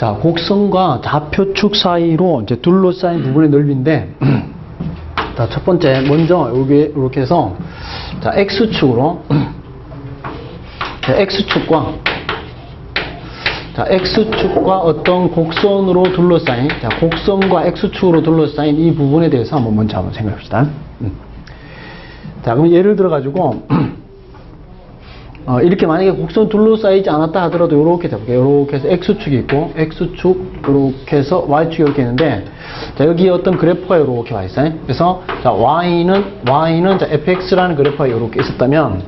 자, 곡선과 좌표축 사이로 이제 둘러싸인 부분의 넓이인데, 자, 첫 번째, 먼저 여기 이렇게 해서, 자, X축으로, 자, X축과, 자, X축과 어떤 곡선으로 둘러싸인, 자, 곡선과 X축으로 둘러싸인 이 부분에 대해서 한번 먼저 한번 생각해 봅시다. 음. 자, 그럼 예를 들어 가지고, 어, 이렇게 만약에 곡선 둘러싸이지 않았다 하더라도 이렇게 잡을게요. 이렇게 해서 X축이 있고, X축, 이렇게 해서 Y축이 이렇게 있는데, 자, 여기 어떤 그래프가 이렇게 와 있어요. 그래서, 자, Y는, Y는, 자, fx라는 그래프가 이렇게 있었다면,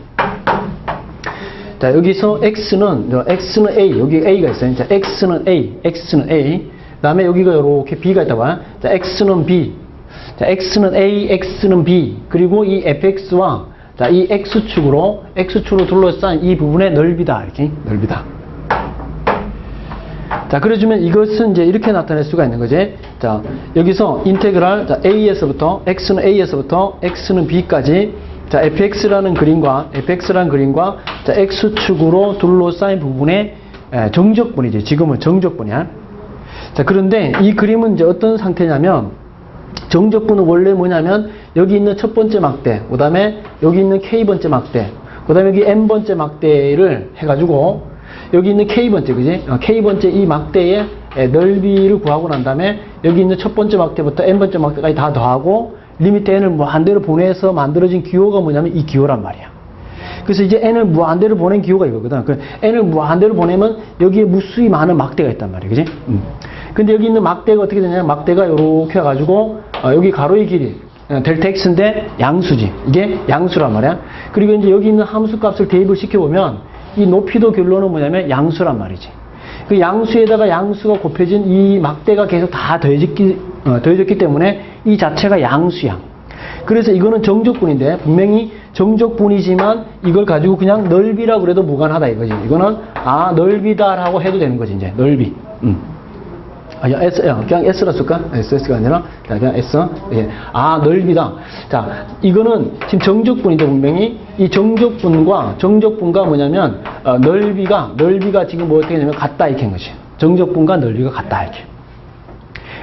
자, 여기서 X는, 저 X는 A, 여기 A가 있어요. 자, X는 A, X는 A. 그 다음에 여기가 이렇게 B가 있다 봐요. 자, X는 B. 자, X는 A, X는 B. 그리고 이 fx와 자, 이 X축으로, X축으로 둘러싼 이 부분의 넓이다. 이렇게, 넓이다. 자, 그래주면 이것은 이제 이렇게 나타낼 수가 있는 거지. 자, 여기서 인테그랄, 자, A에서부터, X는 A에서부터, X는 B까지, 자, fx라는 그림과, fx라는 그림과, 자, X축으로 둘러싸인 부분의 에, 정적분이지. 지금은 정적분이야. 자, 그런데 이 그림은 이제 어떤 상태냐면, 정적분은 원래 뭐냐면 여기 있는 첫 번째 막대, 그 다음에 여기 있는 K번째 막대, 그 다음에 여기 N번째 막대를 해가지고 여기 있는 K번째, 그지? 어, K번째 이 막대의 에, 넓이를 구하고 난 다음에 여기 있는 첫 번째 막대부터 N번째 막대까지 다 더하고 리미트 N을 무한대로 보내서 만들어진 기호가 뭐냐면 이 기호란 말이야. 그래서 이제 n을 무한대로 보낸 기호가 이거거든. 그 n을 무한대로 보내면 여기에 무수히 많은 막대가 있단 말이야. 그지? 음. 근데 여기 있는 막대가 어떻게 되냐면 막대가 이렇게 해가지고 어, 여기 가로의 길이 어, 델타 x인데 양수지. 이게 양수란 말이야. 그리고 이제 여기 있는 함수 값을 대입을 시켜보면 이 높이도 결론은 뭐냐면 양수란 말이지. 그 양수에다가 양수가 곱해진 이 막대가 계속 다 더해졌기, 어, 더해졌기 때문에 이 자체가 양수야. 그래서 이거는 정적분인데 분명히 정적분이지만 이걸 가지고 그냥 넓이라고 그래도 무관하다 이거지. 이거는 아 넓이다라고 해도 되는 거지 이제 넓이. 음. 아, 야, S, 야, 그냥 S라 쓸까? S, S가 아니라, 자, 그냥 S. 예. 아, 넓이다. 자, 이거는 지금 정적분인데, 분명히, 이 정적분과, 정적분과 뭐냐면, 어, 넓이가, 넓이가 지금 뭐 어떻게 되냐면, 같다, 이렇게 한 것이. 정적분과 넓이가 같다, 이렇게.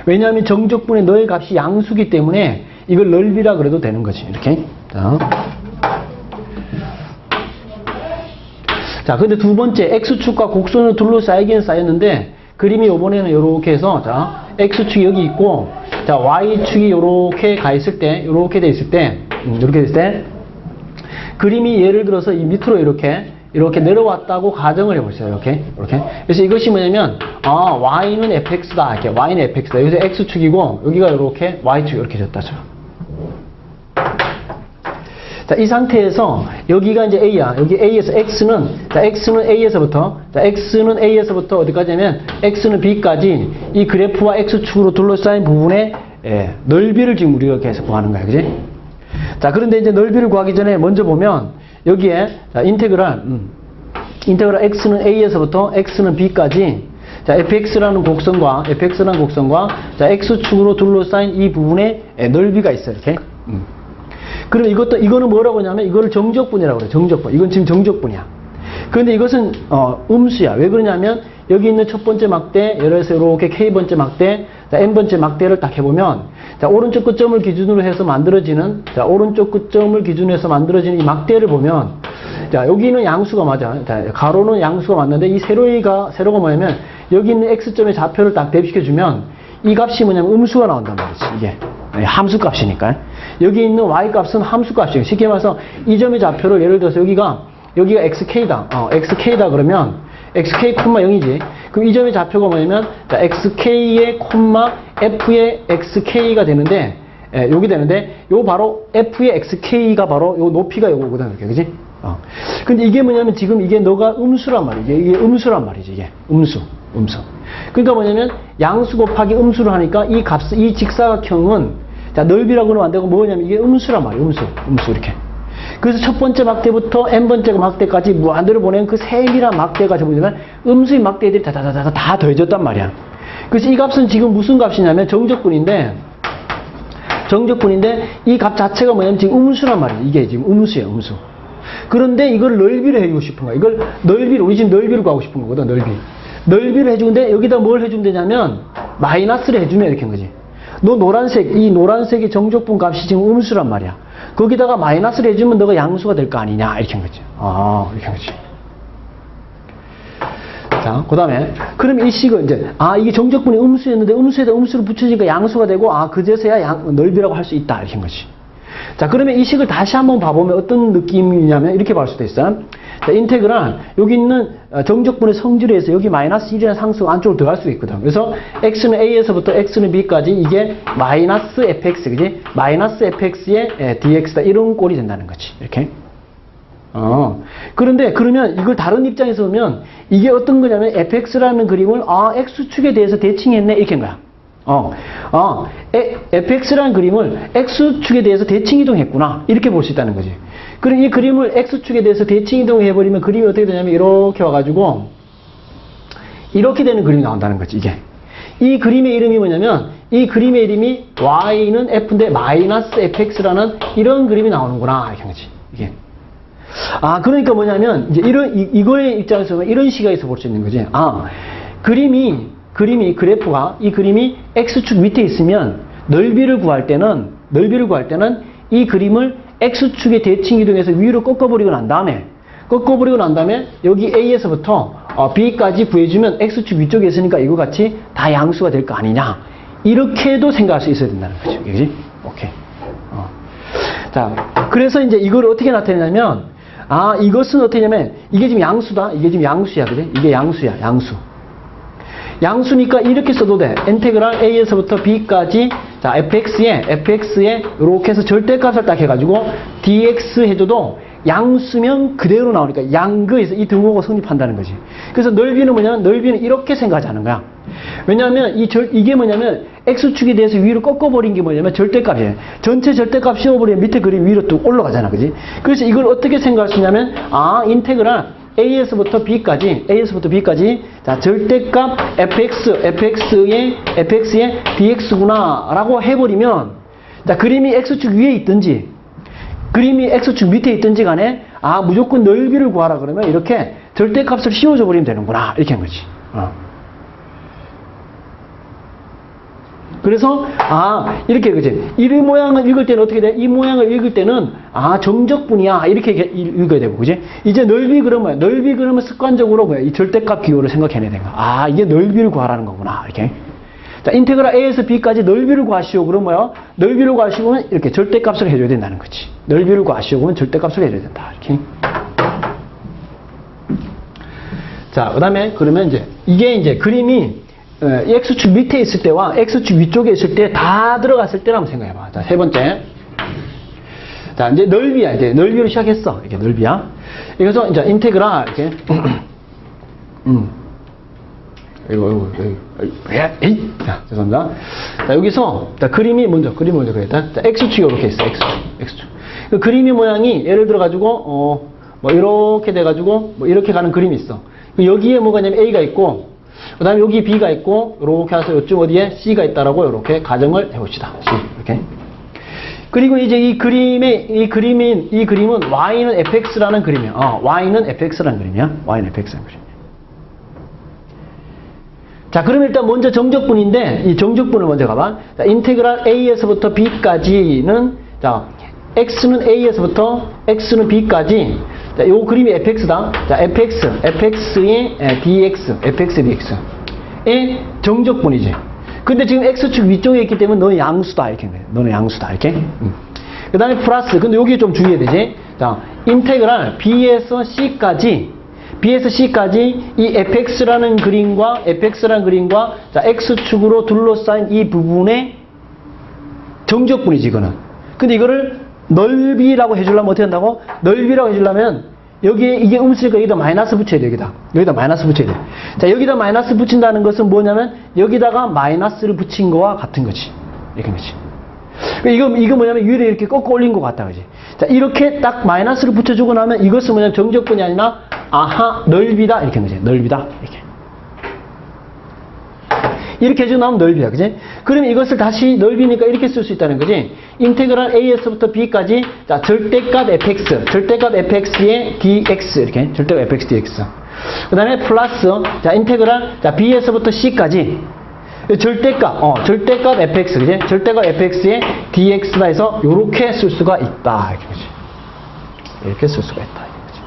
왜냐하면 정적분의 너의 값이 양수기 때문에, 이걸 넓이라 그래도 되는 거지, 이렇게. 자. 자, 근데 두 번째, X축과 곡선을 둘러싸이긴 쌓였는데, 그림이 요번에는 이렇게 해서, 자, X축이 여기 있고, 자, Y축이 이렇게 가 있을 때, 이렇게 돼 있을 때, 음, 이렇게 됐을 때, 그림이 예를 들어서 이 밑으로 이렇게, 이렇게 내려왔다고 가정을 해보세요. 이렇게, 이렇게. 그래서 이것이 뭐냐면, 아, Y는 fx다. 이렇게, Y는 fx다. 여기서 X축이고, 여기가 이렇게, Y축이 이렇게 됐다죠. 자, 이 상태에서 여기가 이제 A야. 여기 A에서 X는 자, X는 A에서부터 자, X는 A에서부터 어디까지냐면 X는 B까지 이 그래프와 X축으로 둘러싸인 부분의 예, 넓이를 지금 우리가 계속 구하는 거야. 그지? 자, 그런데 이제 넓이를 구하기 전에 먼저 보면 여기에 자, 인테그랄 음, 인테그랄 X는 A에서부터 X는 B까지 자, fx라는 곡선과 fx라는 곡선과 자, x축으로 둘러싸인 이 부분의 예, 넓이가 있어요. 이렇게. 음. 그러면 이것도, 이거는 뭐라고 하냐면 이거를 정적분이라고 그래요. 정적분. 이건 지금 정적분이야. 그런데 이것은, 어, 음수야. 왜 그러냐면 여기 있는 첫 번째 막대, 들어서 이렇게 K번째 막대, 자, N번째 막대를 딱 해보면, 자, 오른쪽 끝점을 기준으로 해서 만들어지는, 자, 오른쪽 끝점을 기준으로 해서 만들어지는 이 막대를 보면, 자, 여기는 양수가 맞아. 자, 가로는 양수가 맞는데 이 세로가, 세로가 뭐냐면 여기 있는 X점의 좌표를 딱 대입시켜 주면 이 값이 뭐냐면 음수가 나온단 말이지, 이게. 네, 함수 값이니까. 여기 있는 y 값은 함수 값이에요. 쉽게 말해서 이 점의 좌표를 예를 들어서 여기가 여기가 xk다. 어, xk다 그러면 xk 콤마 0이지. 그럼 이 점의 좌표가 뭐냐면 자, xk의 콤마 f의 xk가 되는데 예, 여기 되는데 요 바로 f의 xk가 바로 요 높이가 요거거든. 이렇게. 그지? 어. 근데 이게 뭐냐면 지금 이게 너가 음수란 말이지. 이게 음수란 말이지. 이게 음수. 음수. 그러니까 뭐냐면 양수 곱하기 음수를 하니까 이 값, 이 직사각형은 자 넓이라고 는 안 되고 뭐냐면 이게 음수란 말이에요. 음수, 음수 이렇게. 그래서 첫 번째 막대부터 n 번째 막대까지 무한대로 보낸 그 세밀한 막대가 뭐냐면 음수의 막대들이 다다다다 다 더해졌단 말이야. 그래서 이 값은 지금 무슨 값이냐면 정적분인데 정적분인데 이 값 자체가 뭐냐면 지금 음수란 말이에요. 이게 지금 음수예요, 음수. 그런데 이걸 넓이를 해주고 싶은 거야. 이걸 넓이를, 우리 지금 넓이를 구하고 싶은 거거든, 넓이. 넓이를 해주는데 여기다 뭘 해주면 되냐면 마이너스를 해주면 이렇게 한 거지. 너 노란색, 이 노란색의 정적분 값이 지금 음수란 말이야. 거기다가 마이너스를 해주면 너가 양수가 될 거 아니냐 이렇게 한 거지. 아 이렇게 한 거지. 자, 그 다음에, 그럼 이 식은 이제, 아, 이게 정적분이 음수였는데, 음수에다 음수를 붙여주니까 양수가 되고, 아, 그제서야 양, 넓이라고 할 수 있다. 이렇게 한 거지. 자, 그러면 이 식을 다시 한번 봐보면 어떤 느낌이냐면, 이렇게 볼 수도 있어요. 자, 인테그랄, 여기 있는 어, 정적분의 성질에 의해서 여기 마이너스 1이라는 상수가 안쪽으로 들어갈 수 있거든. 그래서, x는 a에서부터 x는 b까지 이게 마이너스 fx, 그지? 마이너스 fx의 예, dx다. 이런 꼴이 된다는 거지. 이렇게. 어. 그런데 그러면 이걸 다른 입장에서 보면 이게 어떤 거냐면 fx라는 그림을 아 x축에 대해서 대칭했네 이렇게 한 거야. 어. 어. 에, fx라는 그림을 x축에 대해서 대칭 이동했구나. 이렇게 볼 수 있다는 거지. 그럼 이 그림을 x축에 대해서 대칭 이동해 버리면 그림이 어떻게 되냐면 이렇게 와 가지고 이렇게 되는 그림이 나온다는 거지, 이게. 이 그림의 이름이 뭐냐면, 이 그림의 이름이 y는 f인데 마이너스 fx라는 이런 그림이 나오는구나. 이렇게 한 거지, 이게. 아, 그러니까 뭐냐면, 이제 이런, 이, 이거의 입장에서 이런 시각에서 볼 수 있는 거지. 아, 그림이, 그림이, 그래프가, 이 그림이 x축 밑에 있으면 넓이를 구할 때는, 넓이를 구할 때는 이 그림을 x축에 대칭 이동해서 위로 꺾어버리고 난 다음에, 꺾어버리고 난 다음에 여기 A에서부터 어, B까지 구해주면 X축 위쪽에 있으니까 이거 같이 다 양수가 될 거 아니냐. 이렇게도 생각할 수 있어야 된다는 거죠. 그지? 오케이. 어. 자, 그래서 이제 이걸 어떻게 나타내냐면, 아, 이것은 어떻게 냐면, 이게 지금 양수다. 이게 지금 양수야. 그래? 이게 양수야. 양수. 양수니까 이렇게 써도 돼. 인테그랄 a에서부터 b까지 자 fx에 fx에 이렇게 해서 절대값을 딱 해가지고 dx 해줘도 양수면 그대로 나오니까 양거에서 이 등호가 성립한다는 거지. 그래서 넓이는 뭐냐면 넓이는 이렇게 생각하자는 거야. 왜냐하면 이 절, 이게 뭐냐면 x축에 대해서 위로 꺾어버린 게 뭐냐면 절대값이에요. 전체 절대값 씌워버리면 밑에 그림 위로 뚝 올라가잖아, 그지? 그래서 이걸 어떻게 생각할 수 있냐면 아 인테그랄 a에서부터 b까지 a에서부터 b까지 자 절대값 fx fx의 fx의 dx구나 라고 해버리면 자 그림이 x축 위에 있든지 그림이 x축 밑에 있든지 간에 아 무조건 넓이를 구하라 그러면 이렇게 절대값을 씌워줘 버리면 되는구나 이렇게 한 거지. 어. 그래서 아 이렇게 그지 이 모양을 읽을 때는 어떻게 돼? 이 모양을 읽을 때는 아 정적분이야 이렇게 읽어야 되고 그지? 이제 넓이 그러면 넓이 그러면 습관적으로 뭐야 이 절대값 기호를 생각해내야 거야. 아 이게 넓이를 구하라는 거구나 이렇게. 자 인테그랄 a에서 b까지 넓이를 구하시오 그러면 뭐야? 넓이를 구하시면 이렇게 절대값을 해줘야 된다는 거지. 넓이를 구하시오 그러면 절대값을 해줘야 된다 이렇게. 자 그 다음에 그러면 이제 이게 이제 그림이 어, X축 밑에 있을 때와 X축 위쪽에 있을 때 다 들어갔을 때라 한번 생각해봐. 자, 세 번째. 자, 이제 넓이야. 이제 넓이로 시작했어. 이게 넓이야. 그래서 이제 인테그랄, 이렇게. 음. 이거, 이거, 이거, 예, 에이. 자, 죄송합니다. 자, 여기서, 자, 그림이 먼저, 그림 먼저 그랬다. 자, X축이 이렇게 있어. X축. X축. 그 그림의 모양이 예를 들어가지고, 어, 뭐, 이렇게 돼가지고, 뭐, 이렇게 가는 그림이 있어. 그 여기에 뭐가 있냐면 A가 있고, 그 다음에 여기 B가 있고, 이렇게 해서 이쪽 어디에 C가 있다라고 이렇게 가정을 해봅시다. C. 이렇게. 그리고 이제 이 그림의, 이 그림인, 이 그림은 Y는 fx라는 그림이야. 어, Y는 fx라는 그림이야. Y는 fx라는 그림. 자, 그럼 일단 먼저 정적분인데, 이 정적분을 먼저 가봐. 자, 인테그랄 A에서부터 B까지는, 자, X는 A에서부터 X는 B까지, 자, 요 그림이 fx다. 자, fx, fx의 dx, fx dx의 정적분이지. 근데 지금 x축 위쪽에 있기 때문에 너는 양수다 이렇게 돼. 너는 양수다 이렇게. 음. 그다음에 플러스. 근데 여기 좀 주의해야 되지. 자, 인테그랄 b에서 c까지 b에서 c까지 이 fx라는 그림과 fx라는 그림과 자, x축으로 둘러싸인 이 부분의 정적분이지 이거는. 근데 이거를 넓이라고 해주려면 어떻게 한다고? 넓이라고 해주려면 여기에 이게 음수니까 여기다 마이너스 붙여야 돼 여기다. 여기다 마이너스 붙여야 돼 자 여기다 마이너스 붙인다는 것은 뭐냐면 여기다가 마이너스를 붙인 거와 같은 거지. 이렇게 거지. 그러니까 이거 이거 뭐냐면 위로 이렇게 꺾어 올린 것 같다 그지? 자 이렇게 딱 마이너스를 붙여주고 나면 이것은 뭐냐면 정적분이 아니라 아하 넓이다. 이렇게 거지. 넓이다. 이렇게 이렇게 해주고 나면 넓이야, 그지? 그러면 이것을 다시 넓이니까 이렇게 쓸 수 있다는 거지. 인테그랄 a에서부터 b까지, 자, 절대값 fx, 절대값 fx의 dx, 이렇게, 절대값 fx dx. 그 다음에 플러스, 자, 인테그랄, 자, b에서부터 c까지. 절대값, 어, 절대값 fx, 그지? 절대값 fx에 dx다 해서 요렇게 쓸 수가 있다. 이렇게? 이렇게 쓸 수가 있다. 이렇게, 그지?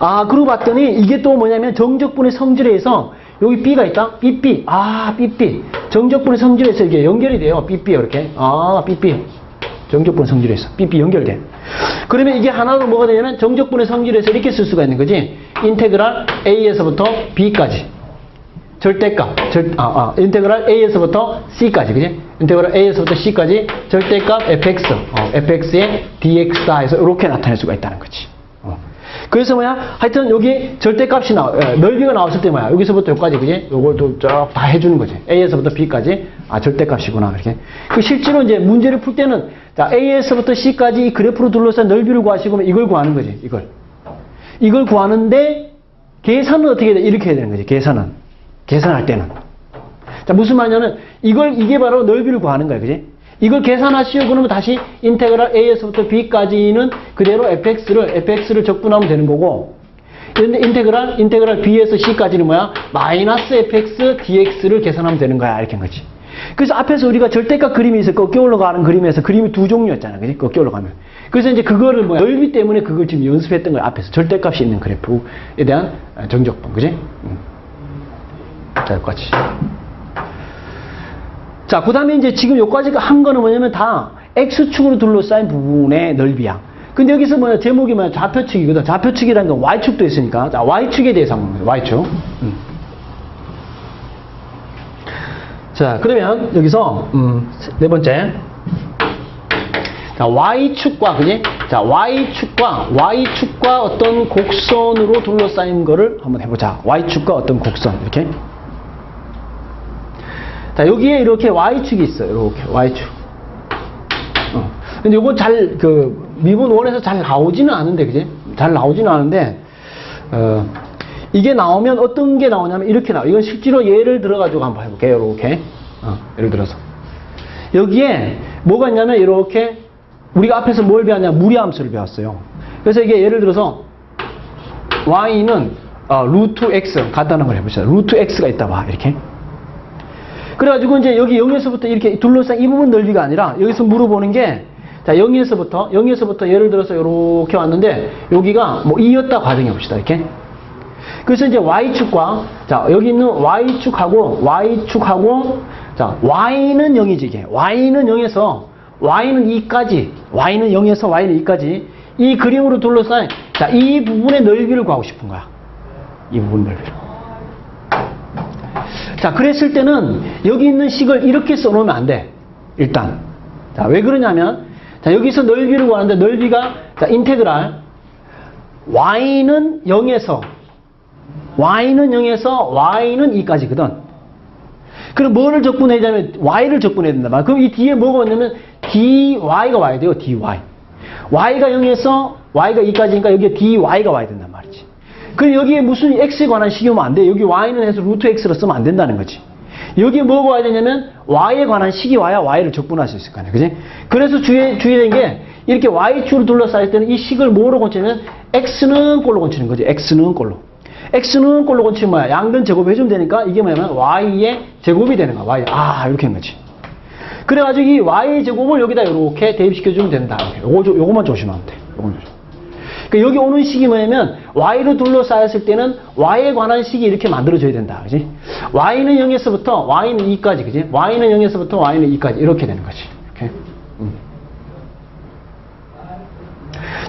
아, 그러고 봤더니 이게 또 뭐냐면 정적분의 성질에서 여기 B가 있다? 삐삐. 아, 삐삐. 정적분의 성질에서 이게 연결이 돼요. 삐삐, 이렇게. 아, 삐삐. 정적분의 성질에서. 삐삐 연결돼. 그러면 이게 하나로 뭐가 되냐면 정적분의 성질에서 이렇게 쓸 수가 있는 거지. 인테그랄 A에서부터 B까지. 절대값. 절, 아, 아, 인테그랄 A에서부터 C까지. 그지? 인테그랄 A에서부터 C까지 절대값 fx. 어, fx의 dx다 해서 이렇게 나타낼 수가 있다는 거지. 어. 그래서 뭐야? 하여튼 여기 절대값이 나, 에, 넓이가 나왔을 때 뭐야? 여기서부터 여기까지, 그지? 요것도 쫙다 해주는 거지. A에서부터 B까지. 아, 절대값이구나. 이렇게. 그 실제로 이제 문제를 풀 때는, 자, A에서부터 C까지 이 그래프로 둘러싼 넓이를 구하시고 이걸 구하는 거지. 이걸. 이걸 구하는데, 계산은 어떻게 돼? 이렇게 해야 되는 거지. 계산은. 계산할 때는. 자, 무슨 말이냐면, 이걸, 이게 바로 넓이를 구하는 거야. 그지? 이걸 계산하시오. 그러면 다시 인테그랄 A에서부터 B까지는 그대로 fx를, fx를 적분하면 되는 거고, 인테그랄, 인테그랄 B에서 C까지는 뭐야? 마이너스 fx dx를 계산하면 되는 거야. 이렇게 한 거지. 그래서 앞에서 우리가 절대값 그림이 있어. 꺾여 올라가는 그림에서 그림이 두 종류였잖아. 그지? 꺾여 올라가면. 그래서 이제 그거를 뭐야? 넓이 때문에 그걸 지금 연습했던 거야. 앞에서. 절대값이 있는 그래프에 대한 정적분. 그지? 음. 자, 여기까지. 자, 그 다음에 이제 지금 여기까지 한 거는 뭐냐면 다 X축으로 둘러싸인 부분의 넓이야. 근데 여기서 뭐냐, 제목이 뭐냐, 좌표축이거든. 좌표축이라는 건 Y축도 있으니까. 자, Y축에 대해서 한번 보면 Y축. 음. 자, 그러면 여기서, 음, 네 번째. 자, Y축과, 그지? 자, Y축과, Y축과 어떤 곡선으로 둘러싸인 거를 한번 해보자. Y축과 어떤 곡선, 이렇게. 자, 여기에 이렇게 Y축이 있어요. 이렇게, Y축. 어. 근데 요거 잘, 그, 미분 원에서 잘 나오지는 않은데, 그지? 잘 나오지는 않은데, 어, 이게 나오면 어떤 게 나오냐면 이렇게 나와. 이건 실제로 예를 들어가지고 한번 해볼게요. 이렇게. 어, 예를 들어서. 여기에 뭐가 있냐면 이렇게 우리가 앞에서 뭘 배웠냐? 무리함수를 배웠어요. 그래서 이게 예를 들어서 y는 어, 루트 x 간단한 걸 해보자. 루트 x가 있다 봐. 이렇게. 그래가지고 이제 여기 0에서부터 이렇게 둘러싼 이 부분 넓이가 아니라 여기서 물어보는 게 자, 0에서부터 0에서부터 예를 들어서 이렇게 왔는데 여기가 뭐 2였다 과정해 봅시다. 이렇게. 그래서 이제 y축과 자, 여기 있는 y축하고 y축하고 자, y는 0이지 이게. y는 0에서 y는 2까지 y는 0에서 y는 2까지 이 그림으로 둘러싸인 자, 이 부분의 넓이를 구하고 싶은 거야. 이 부분 넓이를. 자, 그랬을 때는 여기 있는 식을 이렇게 써놓으면 안 돼. 일단. 자, 왜 그러냐면, 자, 여기서 넓이를 구하는데 넓이가, 자, 인테그랄, y는 0에서, y는 0에서 y는 2까지거든. 그럼 뭐를 적분해야냐면, y를 적분해야 된다 말. 그럼 이 뒤에 뭐가 있냐면, dy가 와야 돼요, dy. y가 0에서 y가 2까지니까 여기에 dy가 와야 된단 말이지. 그럼 여기에 무슨 x에 관한 식이 오면 안 돼. 여기 y는 해서 루트 x로 쓰면 안 된다는 거지. 여기에 뭐가 와야 되냐면 y에 관한 식이 와야 y를 적분할 수 있을 거 아니야. 그지? 그래서 주의, 주의된 게 이렇게 y축으로 둘러싸일 때는 이 식을 뭐로 건치냐면 x는 꼴로 건치는 거지. x는 꼴로. x는 꼴로 건치면 뭐야? 양변 제곱해주면 되니까 이게 뭐냐면 y의 제곱이 되는 거야. y. 아, 이렇게 한 거지. 그래가지고 이 y 제곱을 여기다 이렇게 대입시켜주면 된다. 요거, 조- 요거만 조심하면 돼. 요거만 조심. 그러니까 여기 오는 식이 뭐냐면 y로 둘러싸였을 때는 y에 관한 식이 이렇게 만들어져야 된다. 그지? y는 0에서부터 y는 2까지. 그지? y는 0에서부터 y는 2까지. 이렇게 되는 거지. 이렇게. 음.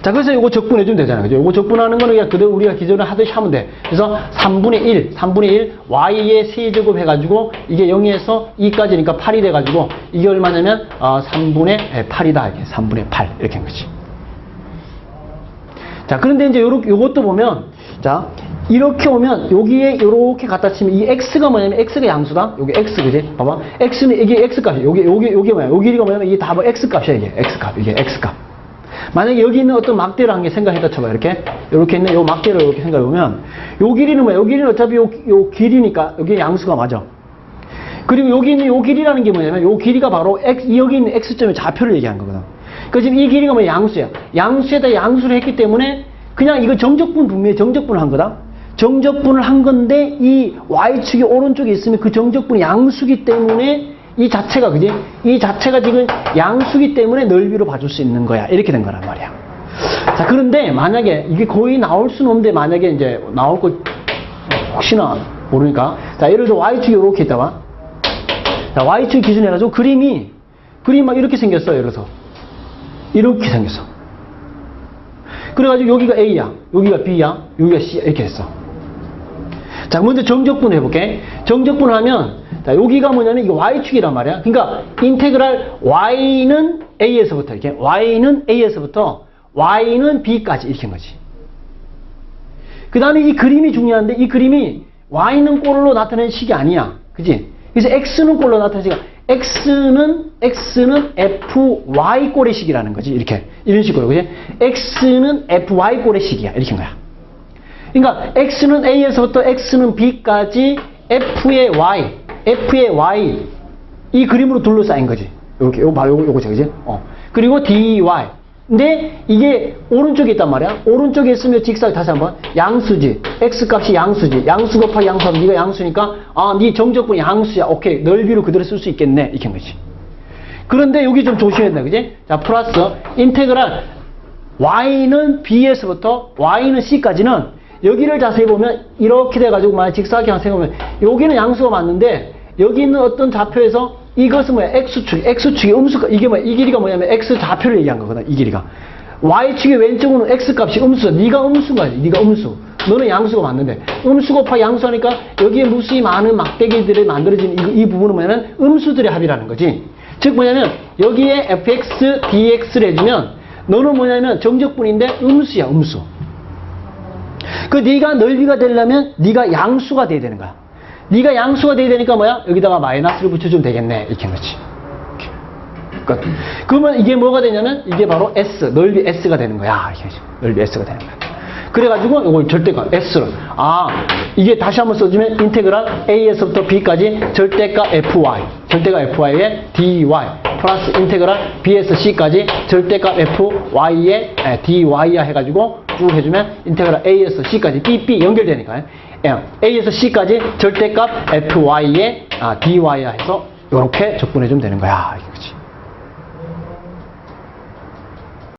자, 그래서 이거 적분해 주면 되잖아요. 그죠? 이거 적분하는 거는 그냥 그대로 우리가 기존에 하듯이 하면 돼. 그래서 3분의 1, 3분의 1, y의 세제곱 해가지고 이게 0에서 2까지니까 8이 돼가지고 이게 얼마냐면 어, 3분의 8이다. 이렇게 3분의 8 이렇게 한 거지. 자, 그런데 이제 요렇게, 요것도 보면, 자, 이렇게 오면, 여기에 요렇게 갖다 치면, 이 x가 뭐냐면, x가 양수다? 여기 x, 그지? 봐봐. x는, 이게 x 값이야. 요게, 요게, 요게 뭐야? 요 길이가 뭐냐면, 이게 다뭐 x 값이야, 이게. x 값, 이게 x 값. 만약에 여기 있는 어떤 막대를 한 개 생각해다 쳐봐, 이렇게. 이렇게 있는 요 막대를 이렇게 생각해 보면, 요 길이는 뭐야? 요 길이는 어차피 요, 요 길이니까, 여기 양수가 맞아. 그리고 여기 있는 요 길이라는 게 뭐냐면, 요 길이가 바로 x, 여기 있는 x점의 좌표를 얘기한 거거든. 그 지금 이 길이가 뭐 양수야. 양수에다 양수를 했기 때문에 그냥 이거 정적분 분명히 정적분을 한 거다. 정적분을 한 건데 이 y축이 오른쪽에 있으면 그 정적분이 양수기 때문에 이 자체가 그지? 이 자체가 지금 양수기 때문에 넓이로 봐줄 수 있는 거야. 이렇게 된 거란 말이야. 자, 그런데 만약에 이게 거의 나올 수는 없는데 만약에 이제 나올 거 혹시나 모르니까 자, 예를 들어 y축이 이렇게 있다가 자, y축 기준 해가지고 그림이 그림이 막 이렇게 생겼어. 예를 들어서 이렇게 생겼어. 그래가지고 여기가 A야, 여기가 B야, 여기가 C야 이렇게 했어. 자, 먼저 정적분 해볼게. 정적분을 하면 자, 여기가 뭐냐면 이게 y축이란 말이야. 그러니까 인테그랄 y는 a에서부터 이렇게 y는 a에서부터 y는 b까지 이렇게 한 거지. 그 다음에 이 그림이 중요한데 이 그림이 y는 꼴로 나타내는 식이 아니야. 그지? 그래서 x는 꼴로 나타내는 식이 x는 x는 fy 꼴의 식이라는 거지. 이렇게 이런 식으로 그지? x는 fy 꼴의 식이야. 이렇게 한 거야. 그러니까 x는 a에서부터 x는 b까지 f의 y, f의 y 이 그림으로 둘러싸인 거지. 이렇게 요거 봐, 요거 요거죠, 그지? 어. 그리고 dy. 근데 이게 오른쪽에 있단 말이야. 오른쪽에 있으면 직사각 다시 한번 양수지. x 값이 양수지. 양수 곱하기 양수하면 네가 양수니까 아, 네 정적분이 양수야. 오케이. 넓이로 그대로 쓸 수 있겠네. 이렇게 한 거지. 그런데 여기 좀 조심해야 돼, 그지? 자, 플러스 인테그랄 y는 b에서부터 y는 c까지는 여기를 자세히 보면 이렇게 돼 가지고 만약 직사각형 생각하면 여기는 양수가 맞는데 여기 있는 어떤 좌표에서 이것은 뭐야? X축 x축이 음수가 이게 뭐야? 이 길이가 뭐냐면 x 좌표를 얘기한 거거든 이 길이가. Y축의 왼쪽으로는 x 값이 음수야 네가 음수인 거야 네가 음수. 너는 양수가 맞는데. 음수 곱하기 양수 하니까 여기에 무수히 많은 막대기들이 만들어진 이, 이 부분은 뭐냐면 음수들의 합이라는 거지. 즉 뭐냐면 여기에 fx dx를 해주면 너는 뭐냐면 정적분인데 음수야 음수. 그 네가 넓이가 되려면 네가 양수가 돼야 되는 거야. 네가 양수가 돼야 되니까 뭐야? 여기다가 마이너스를 붙여주면 되겠네. 이렇게 한 거지. 이렇게. 끝. 그러면 이게 뭐가 되냐면 이게 바로 S, 넓이 S가 되는 거야. 이게 넓이 S가 되는 거야. 그래가지고 이걸 절대값 S를 아 이게 다시 한번 써주면 인테그랄 A에서부터 B까지 절대값 FY 절대값 FY의 DY 플러스 인테그랄 B에서 C까지 절대값 FY의 DY야 해가지고 쭉 해주면 인테그랄 A에서 C까지 B, B 연결되니까 예, A에서 C까지 절대값 FY의 아, DY야 해서 이렇게 적분해주면 되는 거야 이거지.